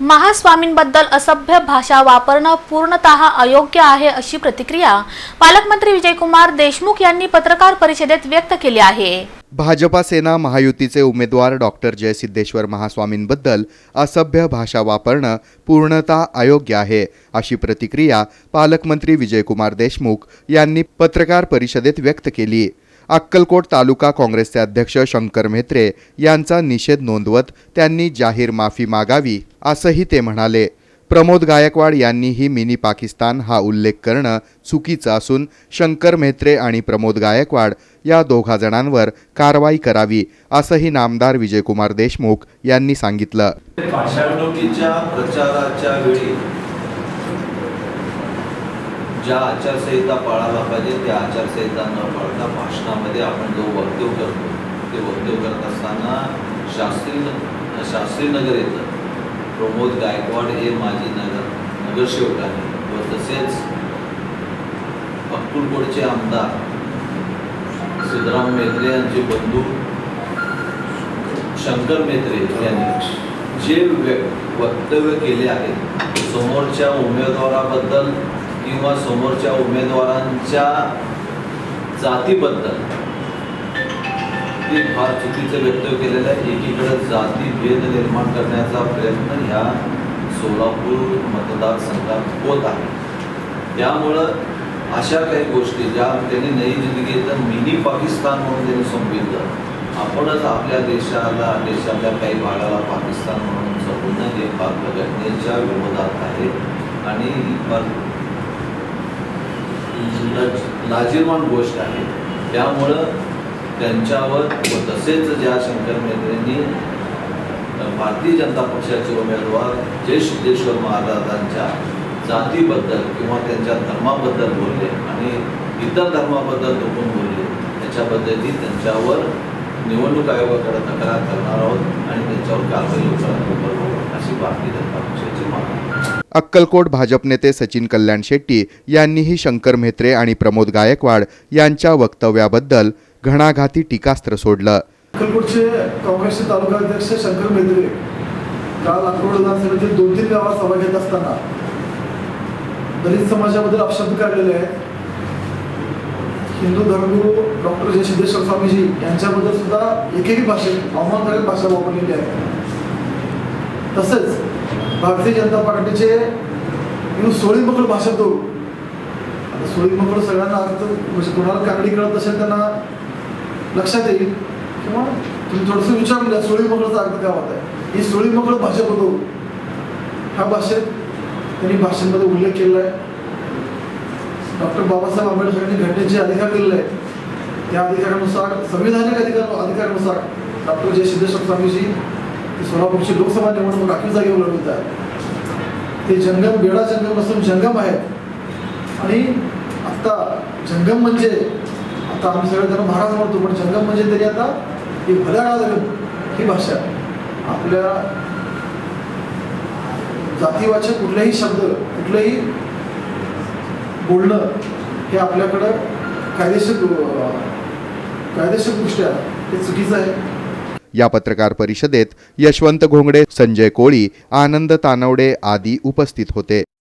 महास्वामींबद्दल असभ्य भाषा वापरणं पूर्णतः अयोग्य आहे अशी प्रतिक्रिया पालकमंत्री विजयकुमार देशमुख यांनी पत्रकार परिषदेत व्यक्त केली आहे. भाजपा सेना महायुतीचे उमेदवार डॉक्टर जयसिद्धेश्वर महास्वामींबद्दल असभ्य भाषा वापरणं पूर्णतः अयोग्य आहे अशी प्रतिक्रिया पालकमंत्री विजयकुमार देशमुख यांनी पत्रकार परिषदेत व्यक्त केली. अक्कलकोट तालुका काँग्रेसचे अध्यक्ष शंकर म्हेत्रे यांचा निषेध नोंदवत त्यांनी जाहीर माफी मागावी असंही ते म्हणाले. प्रमोद गायकवाड यांनीही मिनी पाकिस्तान हा उल्लेख करणं चुकीचं असून शंकर म्हेत्रे आणि प्रमोद गायकवाड या दोघा जणांवर कारवाई करावी असंही नामदार विजयकुमार देशमुख यांनी सांगितलं. ज्या आचारसंहिता पाळायला पाहिजे त्या आचारसंहिता न पाळता भाषणामध्ये आपण जो वक्तव्य करतो ते वक्तव्य करत असताना शास्त्री शास्त्री नगर येतं. प्रमोद गायकवाड हे माजी नगर नगरसेवक आहे. व तसेच अक्कलकोटचे आमदार सिद्धराम मेत्रे यांचे बंधू शंकर मेत्रे यांनी जे वक्तव्य केले आहे समोरच्या उमेदवाराबद्दल किंवा समोरच्या उमेदवारांच्या जातीबद्दल. ते फार चुकीचं व्यक्त केलेलं आहे. एकीकडे जाती भेद निर्माण करण्याचा प्रयत्न ह्या सोलापूर मतदारसंघात होत आहे. त्यामुळं अशा काही गोष्टी ज्या त्यांनी नई जिंदगीचं मिनी पाकिस्तान म्हणून त्यांनी संबिधलं आपणच आपल्या देशाला देशातल्या काही भागाला पाकिस्तान म्हणून संबोधणं हे पाक घटनेच्या विरोधात आहे. आणि ही लज- गोष्ट आहे. त्यामुळं त्यांच्यावर व तसेच ज्या शंकर मेत्रेंनी भारतीय जनता पक्षाचे उमेदवार जय सिद्धेश्वर महाराजांच्या जातीबद्दल किंवा त्यांच्या धर्माबद्दल बोलले आणि इतर धर्माबद्दल दुखून बोलले त्याच्याबद्दल त्यांच्यावर निवडणूक आयोगाकडे तक्रार करणार आहोत आणि त्यांच्यावर कारवाई लवकरात लवकर अशी भारतीय जनता पक्षाची मागणी अक्कलकोट भाजप नेते सचिन कल्याण शेट्टी यांनीही शंकर म्हेत्रे आणि प्रमोद गायकवाड यांच्या वक्तव्याबद्दल घणाघाती टीकास्त्र सोडलं. अक्कलकोटचे काँग्रेसचे तालुका अध्यक्ष शंकर म्हेत्रे काल अक्कलकोट विधानसभेतील दोन तीन गावात सभा घेत असताना दलित समाजाबद्दल अपशब्द काढलेले आहेत. हिंदू धर्मगुरू डॉक्टर जय सिद्धेश्वर स्वामीजी यांच्याबद्दल सुद्धा एकही भाषेत अवमानकारक भाषा वापरलेली आहे. तसेच भारतीय जनता पार्टीचे सोळी मकड भाषा तो आता सोळी मकड सगळ्यांना अर्थ म्हणजे कोणाला कागडी कळत असेल त्यांना लक्षात येईल. किंवा तुम्ही थोडंसं विचारून द्या सोळी मकळचा अर्थ काय होत आहे? ही सोळी मकळ भाषा बघू ह्या भाषेत त्यांनी भाषेमध्ये उल्लेख केलेला आहे. डॉक्टर बाबासाहेब आंबेडकरांनी घटनेचे अधिकार दिलेले आहेत त्या अधिकारानुसार संविधानिक अधिकार अधिकारानुसार डॉक्टर जय सिद्धेश्वर स्वामीजी ते सोलापूरची लोकसभा निवडणूक राखीव जागेवर लढवत आहेत. ते जंगम बेडा जंगम असून जंगम आहेत. आणि आत्ता जंगम म्हणजे आता आम्ही सगळे जण महाराज म्हणतो पण जंगम म्हणजे तरी आता ही भल्या काळात ही भाषा. आपल्या जातीवाचक कुठलेही शब्द कुठलंही बोलणं हे आपल्याकडं कायदेशीर कायदेशीरदृष्ट्या कायदेशीर दृष्ट्या हे चुकीचं आहे. या पत्रकार परिषदेत यशवंत घोंगडे संजय कोळी आनंद तानवडे आदी उपस्थित होते.